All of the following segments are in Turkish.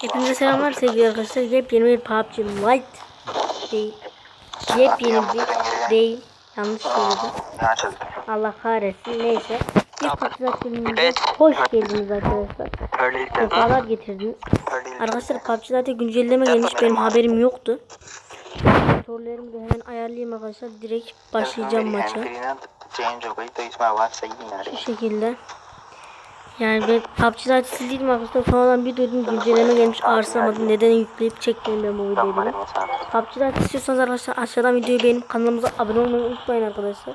Hepinize selamlar sevgili arkadaşlar. Yepyeni bir PUBG Lite değil. Yepyeni bir değil. Yanlış söyledim. Allah kahretsin. Neyse. Bir kutlak bölümümüze hoş geldiniz arkadaşlar. Sefalar getirdiniz. Arkadaşlar PUBG Lite güncelleme gelmiş. Benim haberim yoktu. Motorlarımı da hemen ayarlayayım arkadaşlar. Direkt başlayacağım maça. Şu şekilde. Yani ben PUBG açısı değilim arkadaşlar falan bir duydum güncelleme gelmiş arsamadım neden yükleyip çekmiyorum ben bu videoyu PUBG açısı istiyorsanız arkadaşlar aşağıdan videoyu beğenip kanalımıza abone olmayı unutmayın arkadaşlar.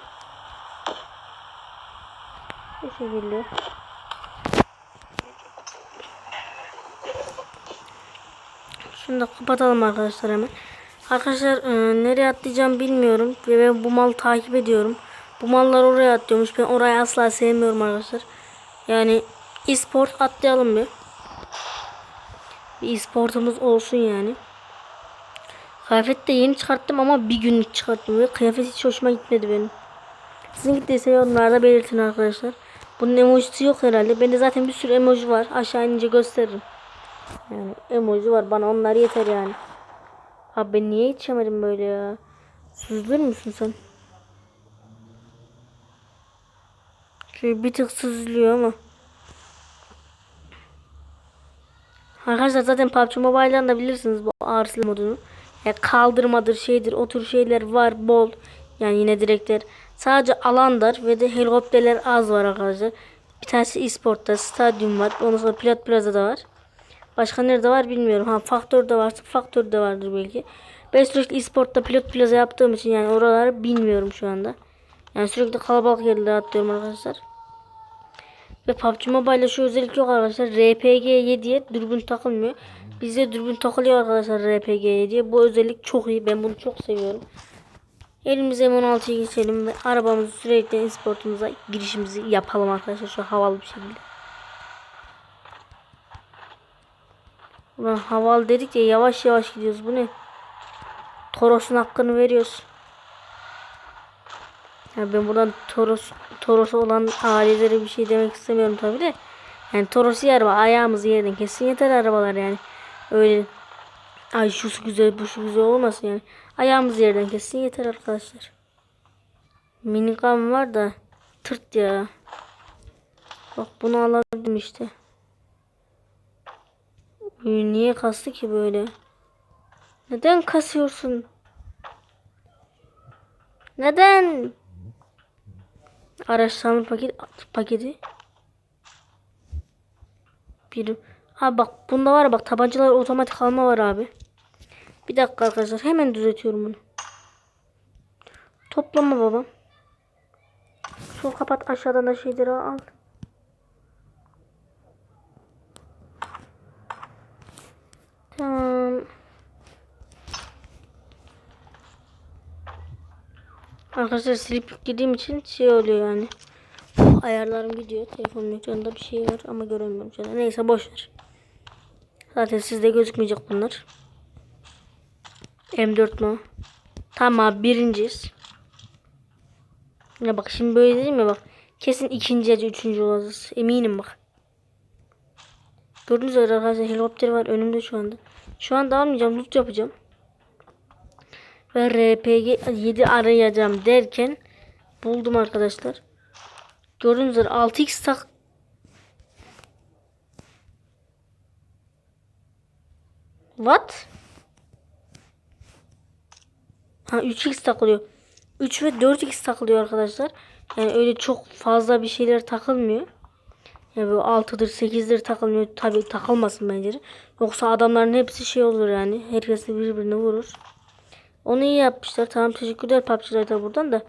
Bu şekilde. Şunu da kapatalım arkadaşlar hemen. Arkadaşlar e, nereye atlayacağım bilmiyorum ve ben bu mal takip ediyorum. Bu mallar oraya atlıyormuş. Ben orayı asla sevmiyorum arkadaşlar. Yani e-sport atlayalım bir. Bir e-sportumuz olsun yani. Kıyafet de yeni çıkarttım ama bir günlük çıkarttım ve kıyafet hiç hoşuma gitmedi benim. Sizin gittiyse yorumlarda belirtin arkadaşlar. Bunun emojisi yok herhalde. Bende zaten bir sürü emoji var. Aşağı inince gösteririm. Yani emoji var. Bana onlar yeter yani. Abi ben niye içemedim böyle ya? Süzülür müsün sen? Şöyle bir tık süzülüyor ama. Arkadaşlar zaten PUBG Mobile'dan da bilirsiniz bu ağrıslı modunu. Ya kaldırmadır şeydir o tür şeyler var bol. Yani yine direkler. Sadece alandar ve de helikopterler az var arkadaşlar. Bir tanesi e-sportta stadyum var. Ondan sonra Pilot Plaza'da var. Başka nerede var bilmiyorum. Ha Faktör'de varsa Faktör'de vardır belki. Ben sürekli e-sportta Pilot Plaza yaptığım için yani oraları bilmiyorum şu anda. Yani sürekli kalabalık yerlere atlıyorum arkadaşlar. Ve PUBG Mobile'de şu özellik yok arkadaşlar. RPG 7'ye dürbün takılmıyor. Bizde dürbün takılıyor arkadaşlar RPG 7'ye. Bu özellik çok iyi. Ben bunu çok seviyorum. Elimize M16'yı geçelim ve arabamızı sürekli e-sportumuza girişimizi yapalım arkadaşlar. Şu havalı bir şekilde. Ulan havalı dedik ya yavaş yavaş gidiyoruz. Bu ne? Toros'un hakkını veriyoruz. Ya ben buradan Toros Toros'a olan ailelere bir şey demek istemiyorum tabi de. Yani Toros iyi araba ayağımızı yerden kesin yeter arabalar yani. Öyle ay şu güzel bu şu güzel olmasın yani. Ayağımız yerden kesin yeter arkadaşlar. Minikam var da tırt ya. Bak bunu alabildim işte. Niye kastı ki böyle? Neden kasıyorsun? Neden? Araç tamir paket paketi. Bir ha bak bunda var bak tabancalar otomatik alma var abi. Bir dakika arkadaşlar hemen düzeltiyorum bunu. Toplama babam. Sol kapat aşağıdan da şeyleri al. Tamam. Arkadaşlar silip yüklediğim için şey oluyor yani. Ayarlarım gidiyor. Telefonun ekranında bir şey var ama göremiyorum şu. Neyse boş. Zaten sizde gözükmeyecek bunlar. M4 mu? Tamam birinciyiz. Ya bak şimdi böyle değil mi bak. Kesin ikinci ya da üçüncü olacağız. Eminim bak. Gördüğünüz üzere arkadaşlar helikopter var önümde şu anda. Şu anda almayacağım loot yapacağım. Ve RPG 7 arayacağım derken buldum arkadaşlar. Gördüğünüz üzere 6x tak What? Ha 3x takılıyor. 3 ve 4x takılıyor arkadaşlar. Yani öyle çok fazla bir şeyler takılmıyor. Yani böyle 6'dır 8'dir takılmıyor. Tabi takılmasın bence. Yoksa adamların hepsi şey olur yani. Herkes de birbirini vurur. Onu iyi yapmışlar. Tamam teşekkürler PUBG'larda buradan da.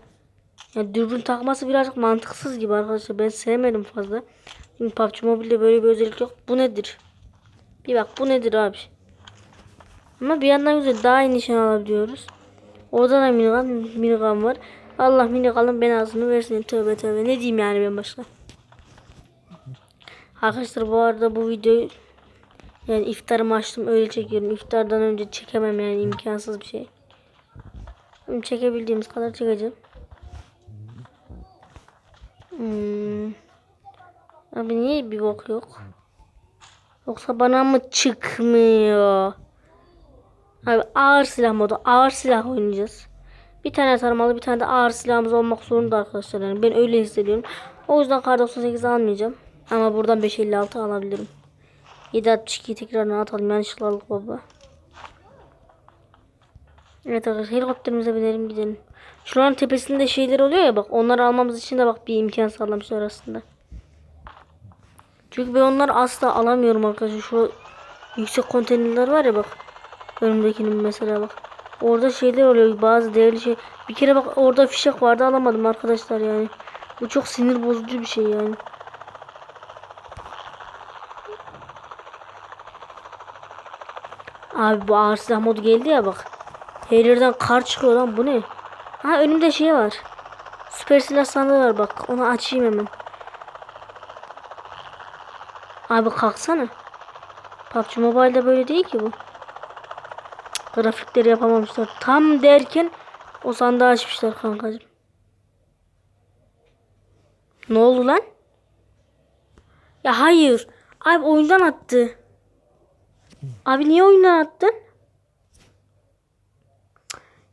Yani dürbün takması birazcık mantıksız gibi arkadaşlar. Ben sevmedim fazla. Çünkü PUBG Mobile'de böyle bir özellik yok. Bu nedir? Bir bak bu nedir abi? Ama bir yandan güzel daha iyi nişan alabiliyoruz. Orada da minigun, minigun var. Allah minigunun belasını versin. Tövbe tövbe. Ne diyeyim yani ben başka? Arkadaşlar bu arada bu videoyu yani iftarımı açtım öyle çekiyorum. İftardan önce çekemem yani imkansız bir şey. Çekebildiğimiz kadar çekeceğim. Hmm. Abi niye bir bok yok? Yoksa bana mı çıkmıyor? Abi ağır silah modu. Ağır silah oynayacağız. Bir tane taramalı bir tane de ağır silahımız olmak zorunda arkadaşlar. Yani ben öyle hissediyorum. O yüzden kar 98 almayacağım. Ama buradan 556 alabilirim. 762 tekrardan atalım. Yanlışlıkla baba. Evet arkadaşlar helikopterimize binelim gidelim. Şuranın tepesinde şeyler oluyor ya bak. Onları almamız için de bak bir imkan sağlamışlar aslında. Çünkü ben onları asla alamıyorum arkadaşlar. Şu yüksek konteynerler var ya bak. Önümdekinin mesela bak. Orada şeyler oluyor bazı değerli şey. Bir kere bak orada fişek vardı alamadım arkadaşlar yani. Bu çok sinir bozucu bir şey yani. Abi bu ağır silah modu geldi ya bak. Her yerden kar çıkıyor lan bu ne? Ha önümde şey var. Süper silah sandığı var bak. Onu açayım hemen. Abi kalksana. PUBG Mobile'da böyle değil ki bu. Cık, Grafikleri yapamamışlar. Tam derken o sandığı açmışlar kankacığım. Ne oldu lan? Ya hayır. Abi oyundan attı. Abi niye oyundan attın?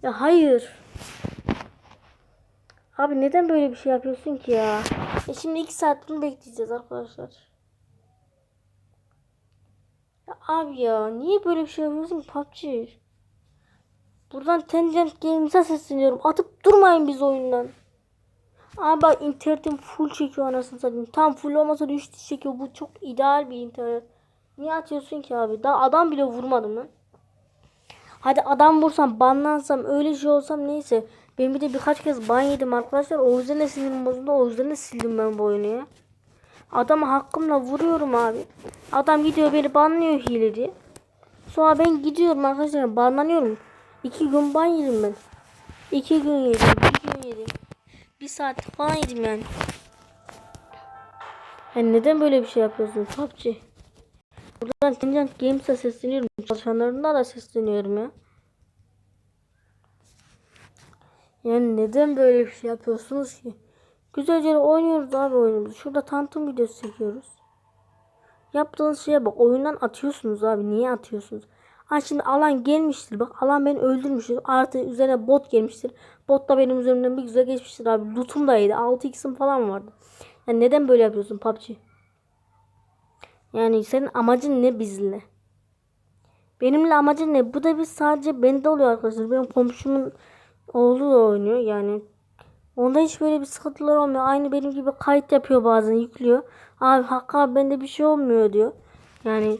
Ya hayır. Abi neden böyle bir şey yapıyorsun ki ya? E şimdi iki saat bunu bekleyeceğiz arkadaşlar. Ya abi ya niye böyle bir şey yapıyorsun ki PUBG? Buradan Tencent Games'e sesleniyorum. Atıp durmayın biz oyundan. Abi bak internetim full çekiyor anasını satayım. Tam full olmasa da 3 çekiyor. Bu çok ideal bir internet. Niye atıyorsun ki abi? Daha adam bile vurmadım lan. Hadi adam vursam, banlansam, öyle şey olsam neyse. Ben bir de birkaç kez ban yedim arkadaşlar. O yüzden de sinirim bozuldu. O yüzden de sildim ben bu oyunu ya. Adamı hakkımla vuruyorum abi. Adam gidiyor beni banlıyor hile. Sonra ben gidiyorum arkadaşlar banlanıyorum. İki gün ban yedim ben. İki gün yedim. Bir gün yedim. Bir saat falan yedim yani. Yani neden böyle bir şey yapıyorsun PUBG? Buradan Tencent Games'e sesleniyorum. Çalışanlarına da sesleniyorum ya. Yani neden böyle bir şey yapıyorsunuz ki? Güzelce oynuyoruz abi oyunumuzu. Şurada tanıtım videosu çekiyoruz. Yaptığınız şeye bak. Oyundan atıyorsunuz abi. Niye atıyorsunuz? Ha şimdi alan gelmiştir. Bak alan beni öldürmüştür. Artı üzerine bot gelmiştir. Bot da benim üzerimden bir güzel geçmiştir abi. Lootum da iyiydi. 6x'im falan vardı. Yani neden böyle yapıyorsun PUBG? Yani senin amacın ne bizle? Benimle amacın ne? Bu da bir sadece bende oluyor arkadaşlar. Benim komşumun oğlu da oynuyor yani. Onda hiç böyle bir sıkıntılar olmuyor. Aynı benim gibi kayıt yapıyor bazen yüklüyor. Abi Hakkı bende bir şey olmuyor diyor. Yani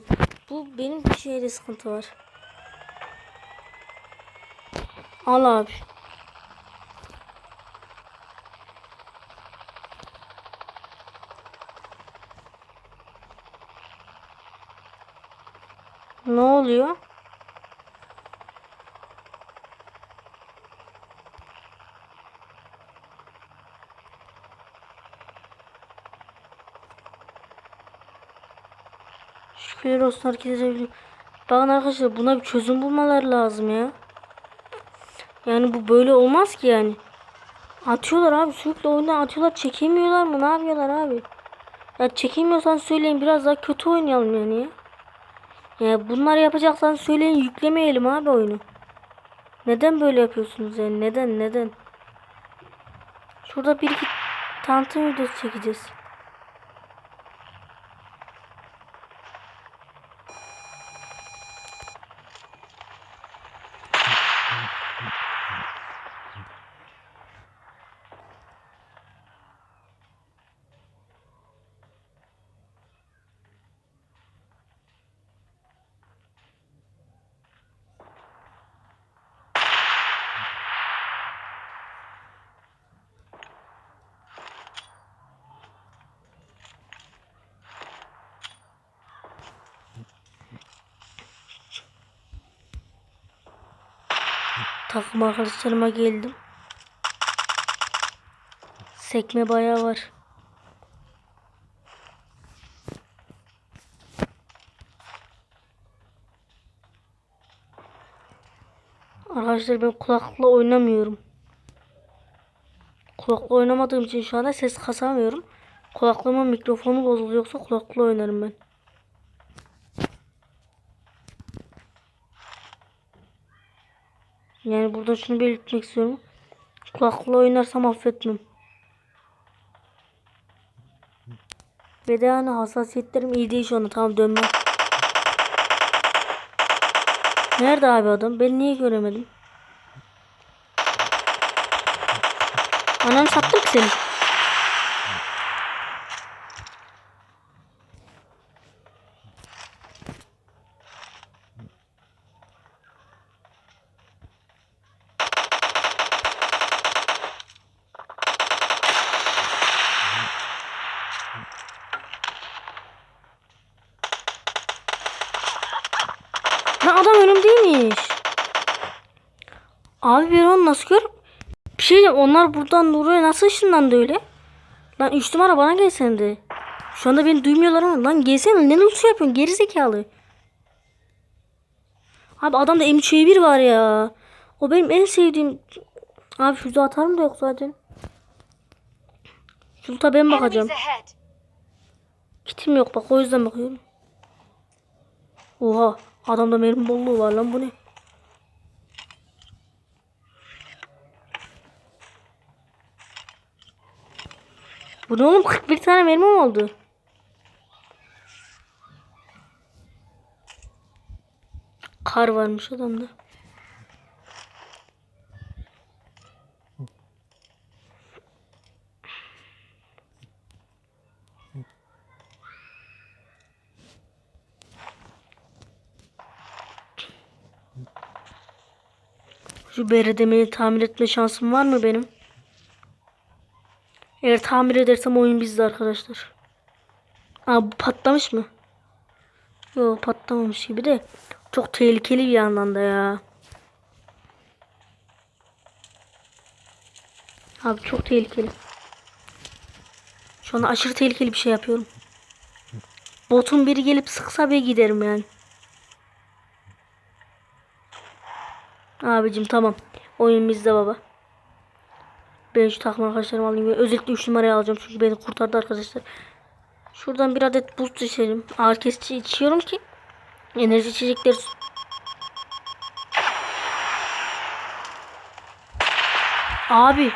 bu benim bir şeyde sıkıntı var. Al abi. Ne oluyor? Şükürler olsun hareket edebiliyorum. Bakın arkadaşlar buna bir çözüm bulmaları lazım ya. Yani bu böyle olmaz ki yani. Atıyorlar abi sürekli oyundan atıyorlar çekemiyorlar mı ne yapıyorlar abi? Ya çekemiyorsan söyleyin biraz daha kötü oynayalım yani ya. Ya bunları yapacaksan söyleyin yüklemeyelim abi oyunu. Neden böyle yapıyorsunuz yani neden neden? Şurada bir iki tanıtım videosu çekeceğiz. Takım arkadaşlarıma geldim. Sekme bayağı var. Arkadaşlar ben kulaklıkla oynamıyorum. Kulaklıkla oynamadığım için şu anda ses kasamıyorum. Kulaklığımın mikrofonu bozuldu yoksa kulaklıkla oynarım ben. Yani burada şunu belirtmek istiyorum. Kulakla oynarsam affetmem. Ve de yani hassasiyetlerim iyi değil şu anda. Tamam dönmem. Nerede abi adam? Ben niye göremedim? Ananı sattım seni. Lan adam önümdeymiş. Abi ben onu nasıl gör? Bir şey. Onlar buradan oraya nasıl ışınlandı öyle? Lan 3 numara bana gelsene de. Şu anda beni duymuyorlar ama lan gelsene ne nasıl yapıyorsun geri zekalı. Abi adamda M3A1 var ya. O benim en sevdiğim. Abi şurada atarım da yok zaten. Şurada ben bakacağım. Kitim yok bak o yüzden bakıyorum. Oha adamda mermi bolluğu var lan bu ne? Bu ne oğlum 41 tane mermi mi oldu? Kar varmış adamda. Şu beredemeyi tamir etme şansım var mı benim? Eğer tamir edersem oyun bizde arkadaşlar. Aa bu patlamış mı? Yok patlamamış gibi de. Çok tehlikeli bir yandan da ya. Abi çok tehlikeli. Şu anda aşırı tehlikeli bir şey yapıyorum. Botun biri gelip sıksa bir giderim yani. Abicim tamam. Oyun bizde baba. Ben şu takım arkadaşlarımı alayım. Özellikle 3 numarayı alacağım çünkü beni kurtardı arkadaşlar. Şuradan bir adet buz içelim. Ağır kesici içiyorum ki enerji içecekleri Abi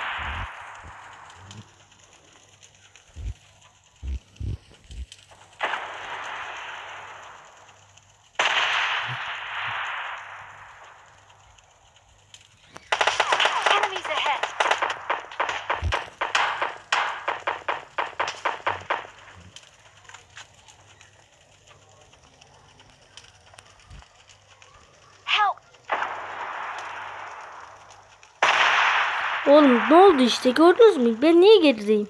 oğlum ne oldu işte gördünüz mü? Ben niye gerideyim?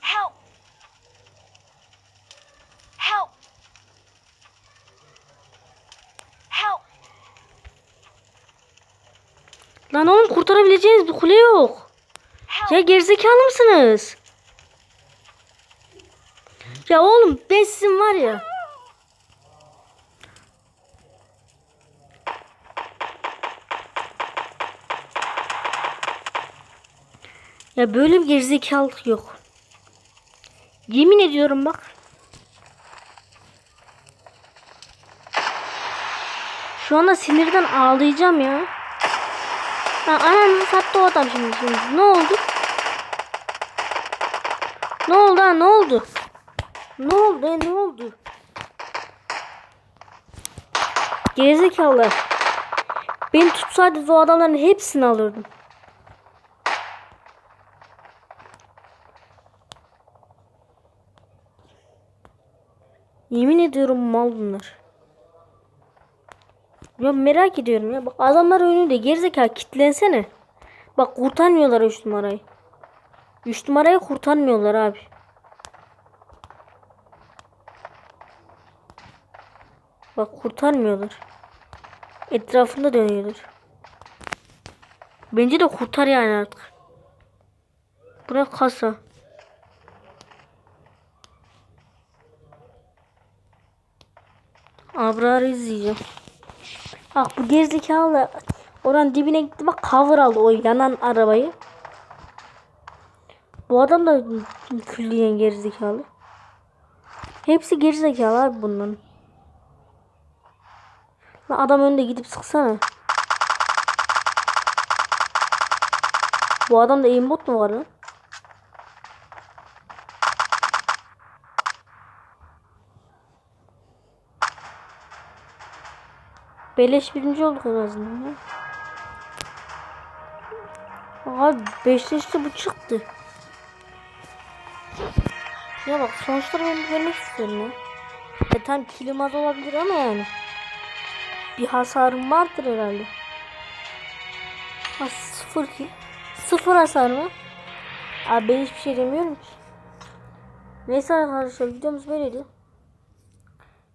Help! Help! Help! Lan oğlum kurtarabileceğiniz bir kule yok. Ya gerizekalı mısınız? Ya oğlum ben sizin var ya. Ya böyle bir gerizekalılık yok. Yemin ediyorum bak. Şu anda sinirden ağlayacağım ya. Lan ananızı sattı o adam şimdi, şimdi. Ne oldu? Ne oldu ha ne oldu? Ne oldu ne oldu? Gerizekalılar. Beni tutsaydınız o adamların hepsini alırdım. Yemin ediyorum mal bunlar. Ya merak ediyorum ya. Bak adamlar önünde gerizekalı kitlensene. Bak kurtarmıyorlar 3 numarayı. 3 numarayı kurtarmıyorlar abi. Bak kurtarmıyorlar. Etrafında dönüyorlar. Bence de kurtar yani artık. Bırak kasa. Abrar'ı izleyeceğim. Bak bu gerizekalı oranın dibine gitti bak cover aldı o yanan arabayı. Bu adam da külliyen gerizekalı. Hepsi gerizekalı abi bunların. Lan adam önde gidip sıksana. Bu adamda aimbot mu var lan? Beleş birinci olduk en azından. Abi beşleşti bu çıktı. Ya bak sonuçları ben görmek istiyorum ya. E tam kilim olabilir ama yani. Bir hasarım vardır herhalde. Ha sıfır ki. Sıfır hasar mı? Abi ben hiçbir şey demiyorum ki. Neyse arkadaşlar videomuz böyleydi.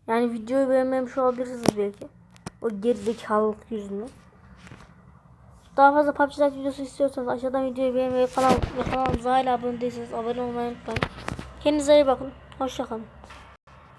Yani videoyu beğenmemiş olabilirsiniz belki. O gerizekalılık yüzünden. Daha fazla PUBG videosu istiyorsanız aşağıdan videoyu beğenmeyi ve kanalımıza hala abone değilseniz abone olmayı unutmayın. Kendinize iyi bakın. Hoşçakalın.